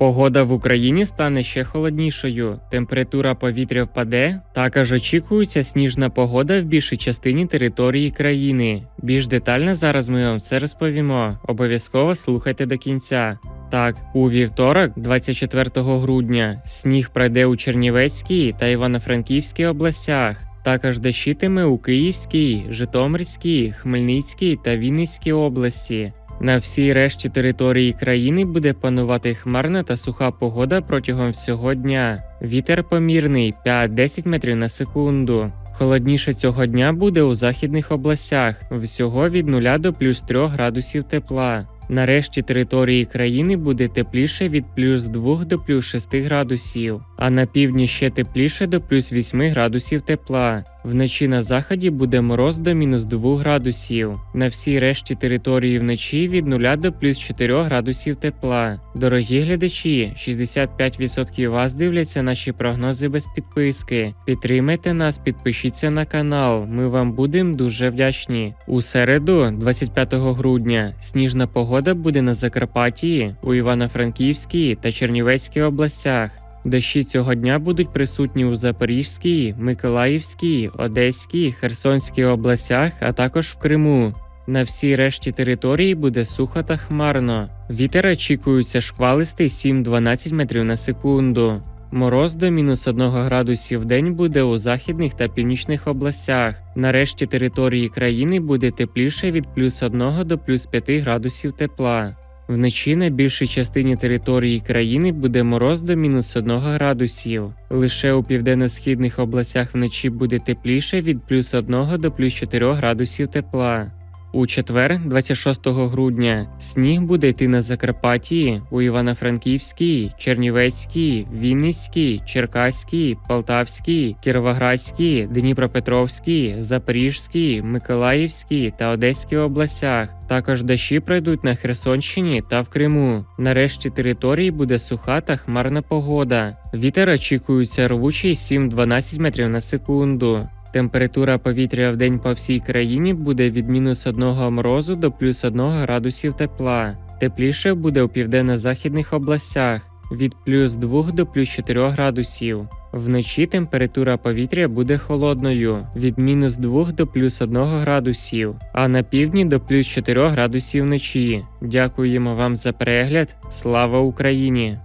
Погода в Україні стане ще холоднішою. Температура повітря впаде. Також очікується сніжна погода в більшій частині території країни. Більш детально зараз ми вам все розповімо. Обов'язково слухайте до кінця. Так, у вівторок, 24 грудня, сніг пройде у Чернівецькій та Івано-Франківській областях. Також дощитиме у Київській, Житомирській, Хмельницькій та Вінницькій області. На всій решті території країни буде панувати хмарна та суха погода протягом всього дня. Вітер помірний 5-10 метрів на секунду. Холодніше цього дня буде у західних областях, всього від 0 до плюс 3 градусів тепла. На решті території країни буде тепліше від плюс 2 до плюс 6 градусів, а на півдні ще тепліше до плюс 8 градусів тепла. Вночі на заході буде мороз до мінус 2 градусів. На всій решті території вночі від 0 до плюс 4 градусів тепла. Дорогі глядачі, 65% вас дивляться наші прогнози без підписки. Підтримайте нас, підпишіться на канал. Ми вам будемо дуже вдячні. У середу, 25 грудня, сніжна погода буде на Закарпатті, у Івано-Франківській та Чернівецькій областях. Дощі цього дня будуть присутні у Запорізькій, Миколаївській, Одеській, Херсонській областях, а також в Криму. На всій решті території буде сухо та хмарно. Вітер очікується шквалистий 7-12 метрів на секунду. Мороз до мінус 1 градусів в день буде у західних та північних областях. На решті території країни буде тепліше від плюс 1 до плюс 5 градусів тепла. Вночі на більшій частині території країни буде мороз до мінус 1 градусів. Лише у південно-східних областях вночі буде тепліше від плюс 1 до плюс 4 градусів тепла. У четвер, 26 грудня, сніг буде йти на Закарпатті, у Івано-Франківській, Чернівецькій, Вінницькій, Черкаській, Полтавській, Кіровоградській, Дніпропетровській, Запорізькій, Миколаївській та Одеській областях. Також дощі пройдуть на Херсонщині та в Криму. На решті території буде суха та хмарна погода. Вітер очікується рвучий 7-12 метрів на секунду. Температура повітря в день по всій країні буде від мінус 1 морозу до плюс 1 градусів тепла. Тепліше буде у південно-західних областях від плюс 2 до плюс 4 градусів. Вночі температура повітря буде холодною від мінус 2 до плюс 1 градусів, а на півдні до плюс 4 градусів вночі. Дякуємо вам за перегляд. Слава Україні!